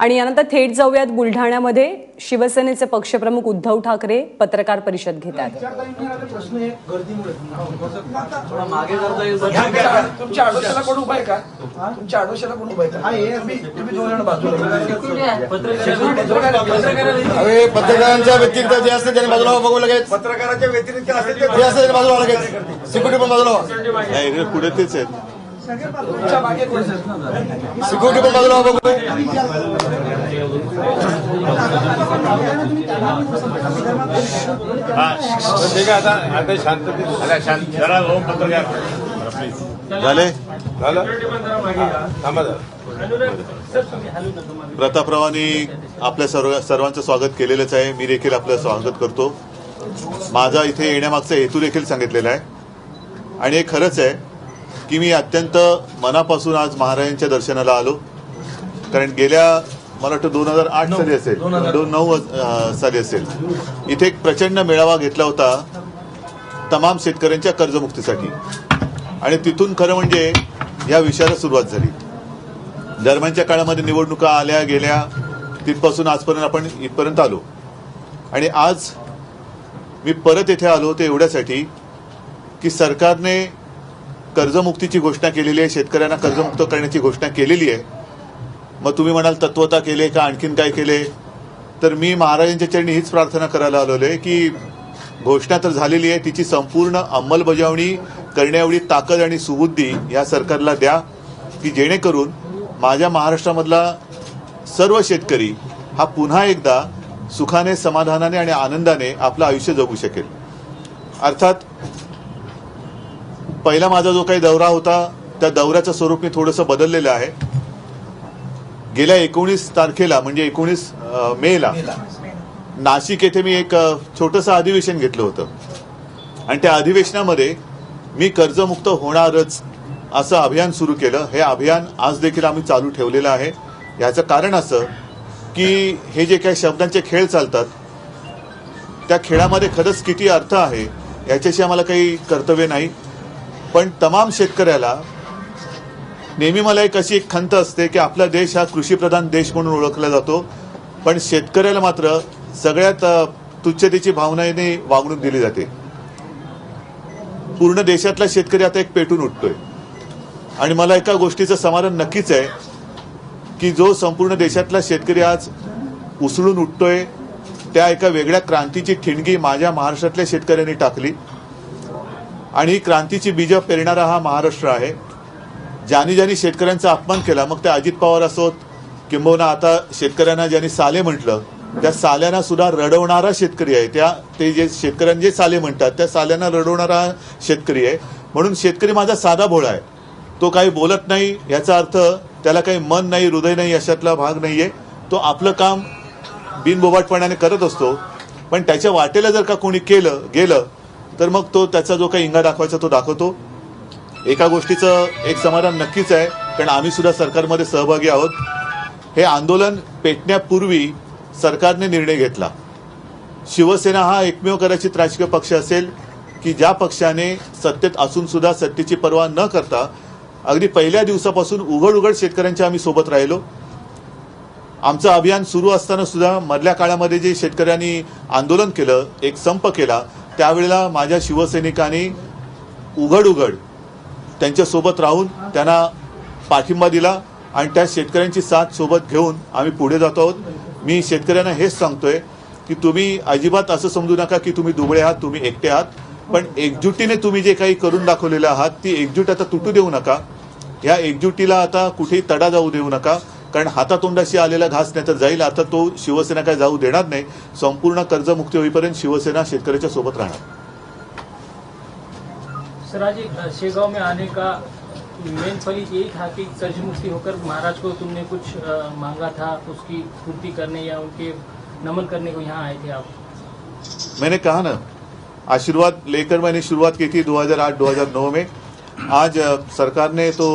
आणि यानंतर थेट जाऊयात बुलढाण्यामध्ये शिवसेनेचे पक्षप्रमुख उद्धव ठाकरे पत्रकार परिषद घेत आहेत प्रश्न आहे गर्दीमुळे मागे करता येईल. तुमच्या आडोशाला कोण उभा आहे का? तुमच्या आडोशाला कोण उभा आहे? का आहे तुम्ही तुम्ही दोन जण बाजूला अरे पत्रकारांच्या व्यतिरिक्त जे असते त्याने बाजूला बघू लगेच. पत्रकाराच्या व्यतिरिक्त जे असते त्याने बाजूला लगेच. सिक्युरिटी पण बाजूला पुढे तेच आहेत. सिक्युरिटी पण बाजूला बघू ठीक आहे आता आता शांत शांत जरा हो पत्रकार झाले? झालं? थांबा प्रतापरावांनी आपल्या सर्व सर्वांचं स्वागत केलेलंच आहे. मी देखील आपलं स्वागत करतो. माझा इथे येण्यामागचा हेतू देखील सांगितलेला आहे. आणि हे खरंच आहे की मी अत्यंत मनापासून आज महाराजांच्या दर्शनाला आलो. कारण गेल्या मला वाटतं दोन हजार आठ साली असेल. दोन नऊ साली असेल. इथे एक प्रचंड मेळावा घेतला होता तमाम शेतकऱ्यांच्या कर्जमुक्तीसाठी. आणि तिथून खरं म्हणजे या विषयाला सुरुवात झाली. दरम्यानच्या काळामध्ये निवडणुका आल्या गेल्या तिथपासून आजपर्यंत आपण इथपर्यंत आलो. आणि आज मी परत येथे आलो ते एवढ्यासाठी की सरकारने कर्जमुक्तीची घोषणा केलेली आहे शेतकऱ्यांना कर्जमुक्त करण्याची घोषणा केलेली आहे. मग तुम्ही म्हणाल तत्वता केले का आणखीन काय केले? तर मी महाराजांच्या चरणी हीच प्रार्थना करायला आलेलो आहे की घोषणा तर झालेली आहे तिची संपूर्ण अंमलबजावणी करण्याएवढी ताकद आणि सुबुद्धी या सरकारला द्या की जेणेकरून माझ्या महाराष्ट्रामधला सर्व शेतकरी हा पुन्हा एकदा सुखाने समाधानाने आणि आनंदाने आपलं आयुष्य जगू शकेल. अर्थात पहिला माझा जो काही दौरा होता त्या दौऱ्याचं स्वरूप मी थोडंसं बदललेलं आहे. गेल्या एकोणीस तारखेला म्हणजे एकोणीस मेला नाशिक येथे मी एक छोटंसं अधिवेशन घेतलं होतं. आणि त्या अधिवेशनामध्ये मी कर्जमुक्त होणारच असं अभियान सुरू केलं. हे अभियान आज देखील आम्ही चालू ठेवलेलं आहे. याचं कारण असं की हे जे काही शब्दांचे खेळ चालतात त्या खेळामध्ये खरंच किती अर्थ आहे याच्याशी आम्हाला काही कर्तव्य नाही. पण तमाम शेतकऱ्याला नेहमी मला एक अशी एक खंत असते की आपला देश हा कृषीप्रधान देश म्हणून ओळखला जातो पण शेतकऱ्याला मात्र सगळ्यात तुच्छतेची भावनेने वागणूक दिली जाते. पूर्ण देशातला शेतकरी आता एक पेटून उठतोय. आणि मला एका गोष्टीचं समाधान नक्कीच आहे की जो संपूर्ण देशातला शेतकरी आज उसळून उठतोय त्या एका वेगळ्या क्रांतीची ठिणगी माझ्या महाराष्ट्रातल्या शेतकऱ्यांनी टाकली. आणि ही क्रांतीची बीजं पेरणारा हा महाराष्ट्र आहे. ज्यांनी ज्यांनी शेतकऱ्यांचा अपमान केला मग ते अजित पवार असोत किंबहुना आता शेतकऱ्यांना ज्यांनी साले म्हटलं त्या साल्यांना सुद्धा रडवणारा शेतकरी आहे. त्या ते जे शेतकऱ्यांना जे साले म्हणतात त्या साल्यांना रडवणारा शेतकरी आहे. म्हणून शेतकरी माझा साधा भोळा आहे. तो काही बोलत नाही याचा अर्थ त्याला काही मन नाही हृदय नाही अशातला भाग नाहीये. तो आपलं काम बिनबोबाटपणाने करत असतो. पण त्याच्या वाटेला जर का कोणी केलं गेलं तर मग तो त्याचा जो काही इंगा दाखवायचा तो दाखवतो. एका गोष्टीचं एक समाधान नक्कीच आहे कारण आम्ही सुद्धा सरकारमध्ये सहभागी आहोत. हे आंदोलन पेटण्यापूर्वी सरकारने निर्णय घेतला. शिवसेना हा एकमेव कदाचित राजकीय पक्ष असेल की ज्या पक्षाने सत्तेत असून सुद्धा सत्तेची पर्वा न करता अगदी पहिल्या दिवसापासून उघड उघड शेतकऱ्यांच्या आम्ही सोबत राहिलो. आमचं अभियान सुरू असताना सुद्धा मधल्या काळामध्ये जे शेतकऱ्यांनी आंदोलन केलं एक संप केला त्यावेळेला माझ्या शिवसैनिकांनी उघड उघड त्यांच्यासोबत राहून त्यांना पाठिंबा दिला आणि त्या शेतकऱ्यांची साथ सोबत घेऊन आम्ही पुढे जातो आहोत. मी शेतकऱ्यांना हेच सांगतोय की तुम्ही अजिबात असं समजू नका की तुम्ही दुबळे आहात तुम्ही एकटे आहात. पण एकजुटीने तुम्ही जे काही करून दाखवलेलं आहात ती एकजूट आता तुटू देऊ नका. ह्या एकजुटीला आता कुठेही तडा जाऊ देऊ नका. कारण हातातोंडाशी आलेला घास नाही तर जाईल. आता तो शिवसेना काय जाऊ देणार नाही. संपूर्ण कर्जमुक्ती होईपर्यंत शिवसेना शेतकऱ्याच्या सोबत राहणार. सर आज एक शेगांव में आने का मेन फलित यही था कि कर्ज मुक्ति होकर महाराज को तुमने कुछ मांगा था उसकी पूर्ति करने या उनके नमन करने को यहाँ आए थे आप? मैंने कहा ना आशीर्वाद लेकर मैंने शुरुआत की थी 2008 2009 में। आज सरकार ने तो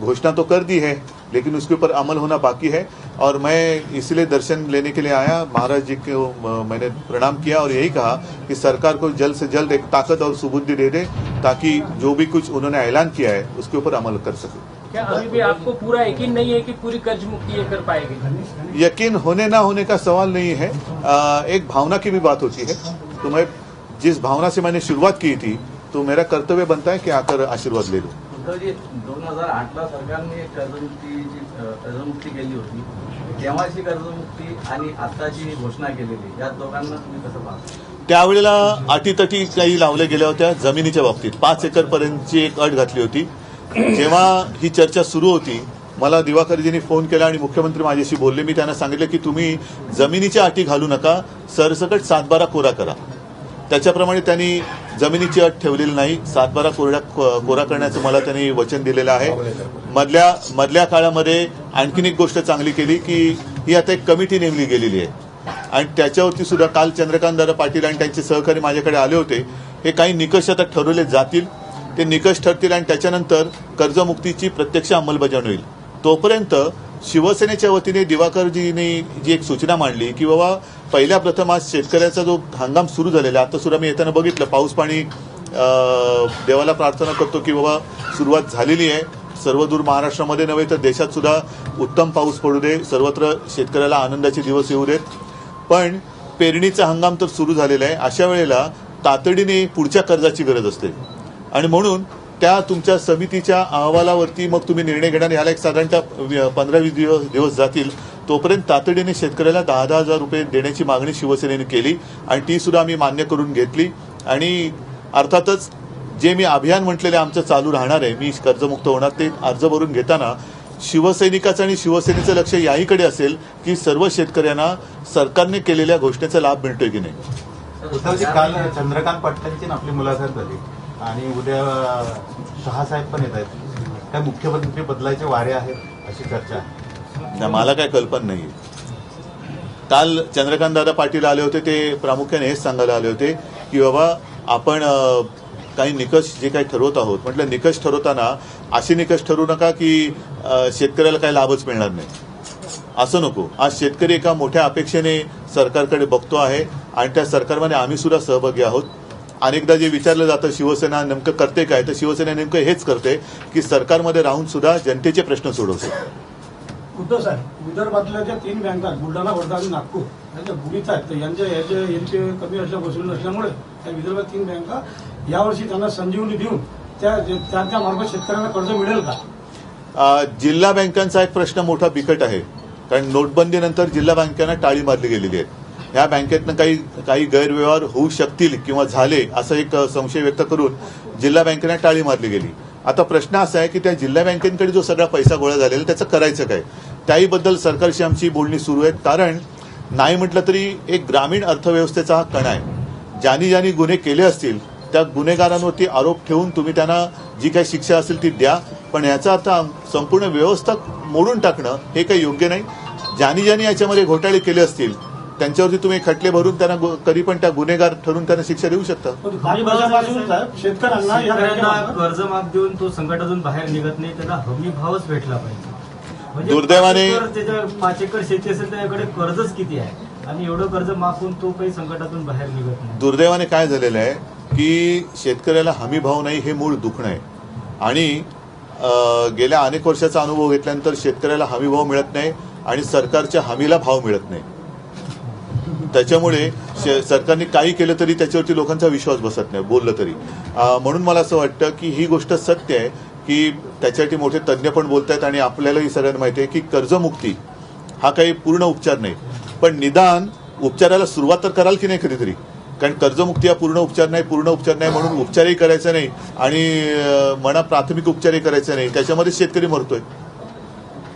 घोषणा तो कर दी है लेकिन उसके ऊपर अमल होना बाकी है। और मैं इसलिए दर्शन लेने के लिए आया महाराज जी को मैंने प्रणाम किया और यही कहा कि सरकार को जल्द से जल्द एक ताकत और सुबुद्धि दे दे ताकि जो भी कुछ उन्होंने ऐलान किया है उसके ऊपर अमल कर सके। क्या अभी भी आपको पूरा यकीन नहीं है कि पूरी कर्ज मुक्ति ये कर पाएगी? यकीन होने ना होने का सवाल नहीं है। आ, एक भावना की भी बात होती है। तो मैं जिस भावना से मैंने शुरुआत की थी तो मेरा कर्तव्य बनता है कि आकर आशीर्वाद ले लूँ। उद्धवजी दोन हजार आठला सरकारने एक कर्जमुक्तीची कर्जमुक्ती केली होती तेव्हाची कर्जमुक्ती आणि आत्ताची घोषणा केलेली या दोघांना तुम्ही कसं पाहता? त्यावेळेला अटीतटी काही लावल्या गेल्या होत्या जमिनीच्या बाबतीत. पाच एकरपर्यंतची एक अट घातली होती. जेव्हा ही चर्चा सुरू होती मला दिवाकरजींनी फोन केला आणि मुख्यमंत्री माझ्याशी बोलले. मी त्यांना सांगितलं की तुम्ही जमिनीच्या अटी घालू नका सरसकट सातबारा कोरा करा. त्याच्याप्रमाणे त्यांनी जमिनीची अट ठेवलेली नाही. सातबारा कोरड्या कोरा करण्याचं मला त्यांनी वचन दिलेलं आहे. मधल्या मधल्या काळामध्ये आणखीन एक गोष्ट चांगली केली की ही आता एक कमिटी नेमली गेलेली आहे. आणि त्याच्यावरती सुद्धा काल चंद्रकांत पाटील आणि त्यांचे सहकारी माझ्याकडे आले होते. हे काही निकष आता ठरवले जातील. ते निकष ठरतील आणि त्याच्यानंतर कर्जमुक्तीची प्रत्यक्ष अंमलबजावणी होईल. तोपर्यंत शिवसेनेच्या वतीने दिवाकरजींनी जी एक सूचना मांडली की बाबा पहिल्या प्रथम आज शेतकऱ्याचा जो हंगाम सुरू झालेला आता सुद्धा मी येताना बघितलं पाऊस पाणी देवाला प्रार्थना करतो की बाबा सुरुवात झालेली आहे. सर्वदूर महाराष्ट्रामध्ये नव्हे तर देशात सुद्धा उत्तम पाऊस पडू दे सर्वत्र शेतकऱ्याला आनंदाचे दिवस येऊ देत. पण पेरणीचा हंगाम तर सुरू झालेला आहे. अशा वेळेला तातडीने पुढच्या कर्जाची गरज असते. आणि म्हणून त्या तुमच्या समितीच्या अहवालावरती मग तुम्ही निर्णय घेणार ह्याला एक साधारणतः पंधरा वीस दिवस दिवस जातील. तोपर्यंत तातडीने शेतकऱ्याला दहा दहा हजार रुपये देण्याची मागणी शिवसेनेने केली आणि ती सुद्धा आम्ही मान्य करून घेतली. आणि अर्थातच जे मी अभियान म्हटलेले आमचं चालू राहणार आहे मी कर्जमुक्त होणार ते अर्ज भरून घेताना शिवसैनिकाचं आणि शिवसेनेचं लक्ष याहीकडे असेल की सर्व शेतकऱ्यांना सरकारने केलेल्या घोषणेचा लाभ मिळतोय की नाही? काल चंद्रकांत पाटलांची आपली मुलाखत झाली. आणि उद्या शहासाहेब पण येत आहेत. काय मुख्यमंत्री बदलायचे वारे आहेत अशी चर्चा आहे. नाही, मला काय कल्पना नाही काल चंद्रकांत दादा पाटील आले होते ते प्रामुख्याने हेच सांगायला आले होते की बाबा आपण काही निकष जे काही ठरवत आहोत म्हटलं निकष ठरवताना असे निकष ठरवू नका की शेतकऱ्याला काही लाभच मिळणार नाही. असं नको. आज शेतकरी एका मोठ्या अपेक्षेने सरकारकडे बघतो आहे आणि त्या सरकारमध्ये आम्ही सुद्धा सहभागी आहोत. अनेकदा जे विचारलं जातं शिवसेना नेमकं करते काय? तर शिवसेना नेमकं हेच करते की सरकारमध्ये राहून सुद्धा जनतेचे प्रश्न सोडवते. उद्धव साहेब विदर्भातल्या ज्या तीन बँका बुलढाणा वर्धा आणि नागपूर. यांच्या बुडीत आहेत. तर यांच्या याचे यांचे कमी असल्या बसवून नसल्यामुळे त्या विदर्भात तीन बँका यावर्षी त्यांना संजीवनी देऊन त्या त्यांच्या मार्फत शेतकऱ्यांना कर्ज मिळेल का? जिल्हा बँकांचा एक प्रश्न मोठा बिकट आहे. कारण नोटबंदीनंतर जिल्हा बँकांना टाळी मारली गेलेली आहे. ह्या बँकेतनं काही काही गैरव्यवहार होऊ शकतील किंवा झाले असं एक संशय व्यक्त करून जिल्हा बँकेने टाळी मारली गेली. आता प्रश्न असा आहे की त्या जिल्हा बँकेकडे जो सगळा पैसा गोळा झालेला त्याचं करायचं काय? त्याहीबद्दल सरकारशी आमची बोलणी सुरू आहेत कारण नाही म्हटलं तरी एक ग्रामीण अर्थव्यवस्थेचा हा कणा आहे. ज्यांनी ज्यांनी गुन्हे केले असतील त्या गुन्हेगारांवरती आरोप ठेवून तुम्ही त्यांना जी काही शिक्षा असेल ती द्या. पण याचा आता संपूर्ण व्यवस्था मोडून टाकणं हे काही योग्य नाही. ज्यांनी ज्यांनी याच्यामध्ये घोटाळे केले असतील त्यांच्यावरती तुम्ही खटले भरून त्यांना कधी पण त्या गुन्हेगार ठरून त्यांना शिक्षा देऊ शकता? शेतकऱ्यांना या शेतकऱ्यांना बँकेमार्फत कर्ज माफ देऊन तो संकटातून बाहेर निघत नाही त्याला हमी भावच भेटला पाहिजे. म्हणजे दुर्दैवाने- पाच एकर त्याच्या पाच एकर शेती असेल त्याच्याकडे कर्जच किती आहे? आणि एवढं कर्ज माफ होऊन तो काही संकटातून बाहेर निघत नाही. दुर्दैवाने काय झालेलं आहे की शेतकऱ्याला हमी भाव नाही हे मूळ दुखणं आहे. आणि गेल्या अनेक वर्षाचा अनुभव घेतल्यानंतर शेतकऱ्याला हमी भाव मिळत नाही आणि सरकारच्या हमीला भाव मिळत नाही. त्याच्यामुळे शे- सरकारने काही केलं तरी त्याच्यावरती लोकांचा विश्वास बसत नाही बोललं तरी. म्हणून मला असं वाटतं की ही गोष्ट सत्य आहे की त्याच्यासाठी मोठे तज्ज्ञ पण बोलत आहेत आणि आपल्यालाही सगळ्यांना माहिती आहे की कर्जमुक्ती हा काही पूर्ण उपचार नाही. पण निदान उपचाराला सुरुवात तर कराल की नाही कधीतरी? कारण कर्जमुक्ती हा पूर्ण उपचार नाही पूर्ण उपचार नाही म्हणून उपचारही करायचा नाही आणि म्हणा प्राथमिक उपचारही करायचा नाही. त्याच्यामध्ये शेतकरी मरतोय.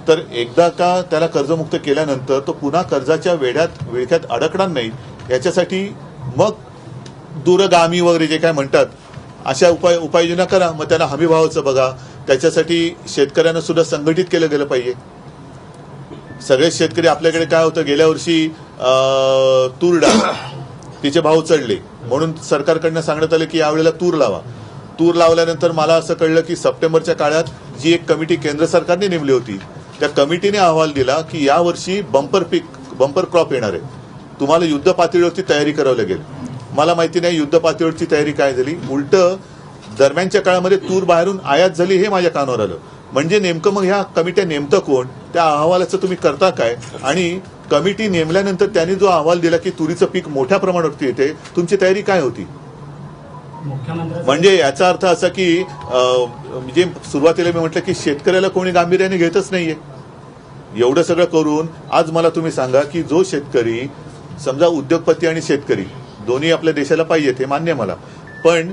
तर एकदा का त्याला कर्जमुक्त केल्यानंतर तो पुन्हा कर्जाच्या वेड्यात विळख्यात अडकणार नाही याच्यासाठी मग दूरगामी वगैरे जे काय म्हणतात अशा उपाय उपाययोजना करा. मग त्याला हमीभावाचं बघा. त्याच्यासाठी शेतकऱ्यांना सुद्धा संघटित केलं गेलं पाहिजे. सगळेच शेतकरी आपल्याकडे काय होतं गेल्या वर्षी तूर डाळ तिचे भाव चढले. म्हणून सरकारकडनं सांगण्यात आलं की यावेळेला तूर लावा. तूर लावल्यानंतर मला असं कळलं की सप्टेंबरच्या काळात जी एक कमिटी केंद्र सरकारने नेमली होती त्या कमिटीने अहवाल दिला की यावर्षी बंपर पीक बंपर क्रॉप येणार आहे तुम्हाला युद्ध पातळीवरती तयारी करावी लागेल. मला माहिती नाही युद्ध पातळीवरची तयारी काय झाली. उलट दरम्यानच्या काळामध्ये तूर बाहेरून आयात झाली हे माझ्या कानावर आलं. म्हणजे नेमकं मग ह्या कमिट्या नेमतं कोण? त्या अहवालाचं तुम्ही करता काय? आणि कमिटी नेमल्यानंतर त्यांनी जो अहवाल दिला की तुरीचं पीक मोठ्या प्रमाणावरती येते तुमची तयारी काय होती? म्हणजे याचा अर्थ असा की म्हणजे सुरुवातीला मी म्हटलं की शेतकऱ्याला कोणी गांभीर्याने घेतच नाहीये. एवढं सगळं करून आज मला तुम्ही सांगा की जो शेतकरी समजा उद्योगपती आणि शेतकरी दोन्ही आपल्या देशाला पाहिजेत हे मान्य मला. पण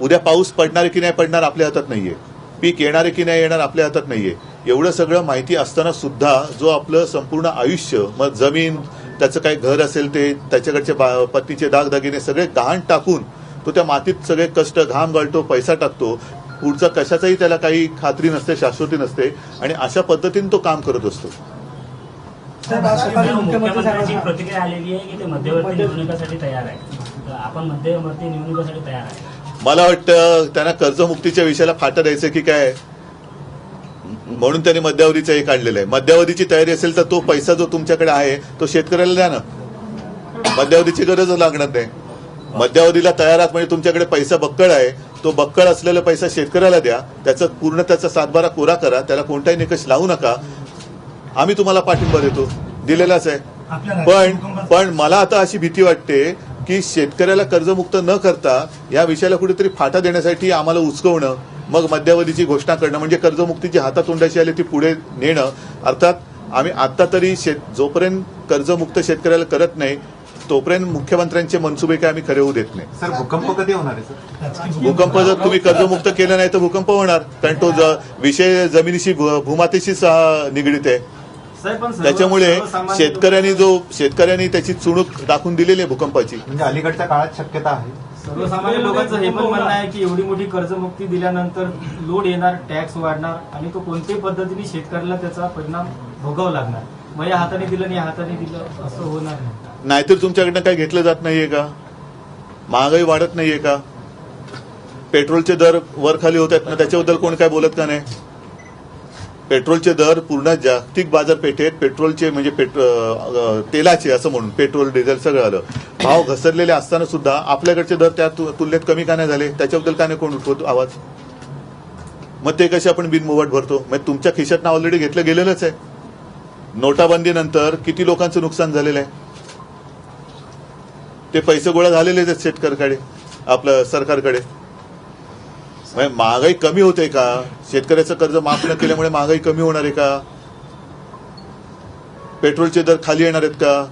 उद्या पाऊस पडणार की नाही पडणार आपल्या हातात नाहीये. पीक येणार की नाही येणार आपल्या हातात नाहीये. एवढं सगळं माहिती असताना सुद्धा जो आपलं संपूर्ण आयुष्य मग जमीन त्याचं काय घर असेल ते त्याच्याकडचे बा- पत्नीचे दागदागिने सगळे गहाण टाकून तो त्या मातीत सगळे कष्ट घाम गळतो पैसा टाकतो पुढचा कशाचाही त्याला काही खात्री नसते शाश्वती नसते आणि अशा पद्धतीने तो काम करत असतो. मुख्यमंत्र्यांची प्रतिक्रिया आलेली आहे की ते मध्यवर्ती निवडणुकीसाठी तयार आहे? तर आपण मध्यवर्ती निवडणुकीसाठी तयार आहे. मला वाटतं त्यांना कर्जमुक्तीच्या विषयाला फाटा द्यायचं की काय? म्हणून त्यांनी मध्यावधीचं हे काढलेलं आहे. मध्यावधीची तयारी असेल तर तो पैसा जो तुमच्याकडे आहे तो शेतकऱ्याला द्या ना. मध्यावधीची गरजच लागणार नाही. मध्यावधीला तयार आहात म्हणजे तुमच्याकडे पैसा बक्कळ आहे. तो बक्कळ असलेला पैसा शेतकऱ्याला द्या. त्याचा पूर्ण त्याचा सातबारा कोरा करा. त्याला कोणताही निकष लावू नका. आम्ही तुम्हाला पाठिंबा देतो. दिलेलाच आहे. पण पण मला आता अशी भीती वाटते की शेतकऱ्याला कर्जमुक्त न करता या विषयाला कुठेतरी फाटा देण्यासाठी आम्हाला उचकवणं मग मध्यावधीची घोषणा करणं म्हणजे कर्जमुक्तीची हातातोंडाशी आली ती पुढे नेणं. अर्थात आम्ही आता तरी शेत जोपर्यंत कर्जमुक्त शेतकऱ्याला करत नाही तोपर्यंत मुख्यमंत्र्यांचे मनसुबे काय आम्ही खरे होऊ देत नाही. सर भूकंप कधी होणार आहे सर? भूकंप जर तुम्ही कर्जमुक्त केलं नाही तर भूकंप होणार. कारण तो विषय जमिनीशी भू- भूमातेशी स- निगडीत आहे. त्याच्यामुळे शेतकऱ्यांनी जो शेतकऱ्यांनी त्याची चुणूक दाखवून दिलेली आहे भूकंपाची. म्हणजे अलीकडच्या काळात शक्यता आहे. सर्वसामान्य लोकांचं हे पण म्हणणं आहे की एवढी मोठी कर्जमुक्ती दिल्यानंतर लोड येणार टॅक्स वाढणार आणि तो कोणत्याही पद्धतीने शेतकऱ्याला त्याचा परिणाम भोगावा लागणार. मग या हाताने दिलं आणि या हाताने दिलं असं होणार नाही. नाहीतर तुमच्याकडनं काही घेतलं जात नाहीये का? महागाई वाढत नाहीये का? पेट्रोलचे दर वर खाली होत आहेत ना त्याच्याबद्दल कोण काय बोलत का नाही? पेट्रोलचे दर पूर्ण जागतिक बाजारपेठेत पेट्रोलचे म्हणजे पेट्रो अ, तेलाचे असं म्हणून पेट्रोल डिझेल सगळं आलं. भाव घसरलेले असताना सुद्धा आपल्याकडचे दर त्या तु- तुलनेत कमी का नाही झाले? त्याच्याबद्दल का नाही कोण उठवतो आवाज? मग ते कसे आपण बिनमुवट भरतो? मग तुमच्या खिशातनं ऑलरेडी घेतलं गेलेलंच आहे. नोटाबंदीनंतर किती लोकांचं नुकसान झालेलं आहे? ते पैसे गोळा झालेलेच आहेत शेतकऱ्याकडे आपलं सरकारकडे. म्हणजे महागाई कमी होते का? शेतकऱ्याचं कर्ज माफ न केल्यामुळे महागाई कमी होणार आहे का? पेट्रोलचे दर खाली येणार आहेत का?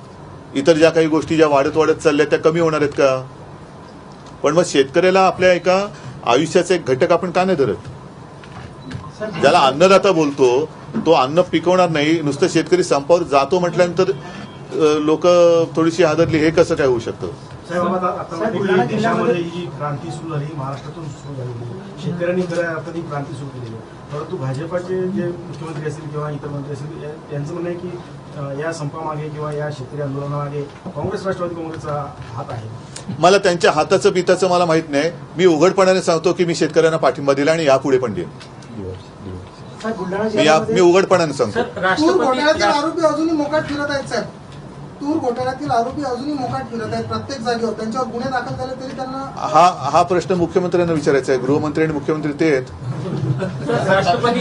इतर ज्या काही गोष्टी ज्या वाढत वाढत चालल्या त्या कमी होणार आहेत का? पण मग शेतकऱ्याला आपल्या एका आयुष्याचा एक घटक आपण का नाही धरत? ज्याला अन्नदाता बोलतो तो अन्न पिकवणार नाही नुसतं शेतकरी संपावर जातो म्हटल्यानंतर लोक थोडीशी हादरली हे कसं काय होऊ शकतं? साहेब आता आता देशामध्ये जी क्रांती सुरू झाली महाराष्ट्रातून सुरू झालेली शेतकऱ्यांनी खऱ्या अर्थात क्रांती सुरू केलेली आहे. परंतु भाजपाचे जे मुख्यमंत्री असतील किंवा इतर मंत्री असतील या- यांचं म्हणणं आहे की या संपामागे किंवा या शेतकरी आंदोलनामागे काँग्रेस राष्ट्रवादी काँग्रेसचा हात आहे. मला त्यांच्या हाताचं पिताचं मला माहीत नाही. मी उघडपणाने सांगतो की मी शेतकऱ्यांना पाठिंबा दिला आणि यापुढे पण देईन. या मी उघडपणाने सांगतो. तूर घोटाळ्यातील आरोपी अजूनही मोकाट फिरत आहेत साहेब. तूर घोटाळ्यातील आरोपी अजूनही मोकाट फिरत आहेत प्रत्येक जागेवर. त्यांच्यावर गुन्हे दाखल झाले तरी त्यांना हा हा प्रश्न मुख्यमंत्र्यांना विचारायचा आहे. गृहमंत्री आणि मुख्यमंत्री ते आहेत. सर, राष्ट्रपती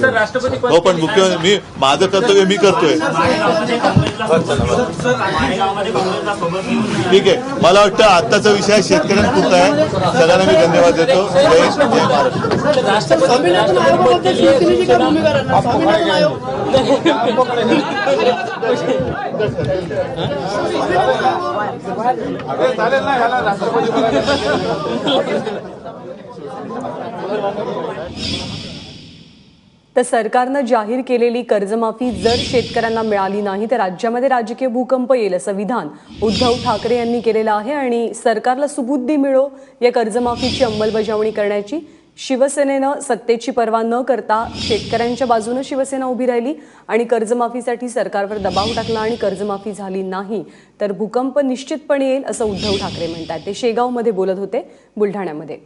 सर? राष्ट्रपती हो पण मुख्य मी माझं कर्तव्य मी करतोय. ठीक आहे. मला वाटतं आत्ताचा विषय शेतकऱ्यांपुरता आहे. सगळ्यांना मी धन्यवाद देतो. जय जय महाराष्ट्र. राष्ट्रपती राष्ट्रपती तर सरकारनं जाहीर केलेली कर्जमाफी जर शेतकऱ्यांना मिळाली नाही तर राज्यामध्ये राजकीय भूकंप येईल असं विधान उद्धव ठाकरे यांनी केलेलं आहे आणि सरकारला सुबुद्धी मिळो या कर्जमाफीची अंमलबजावणी करण्याची. शिवसेनेनं सत्तेची पर्वा न करता शेतकऱ्यांच्या बाजूनं शिवसेना उभी राहिली आणि कर्जमाफीसाठी सरकारवर दबाव टाकला आणि कर्जमाफी झाली नाही तर भूकंप निश्चितपणे येईल असं उद्धव ठाकरे म्हणतात. ते शेगावमध्ये बोलत होते बुलढाण्यामध्ये.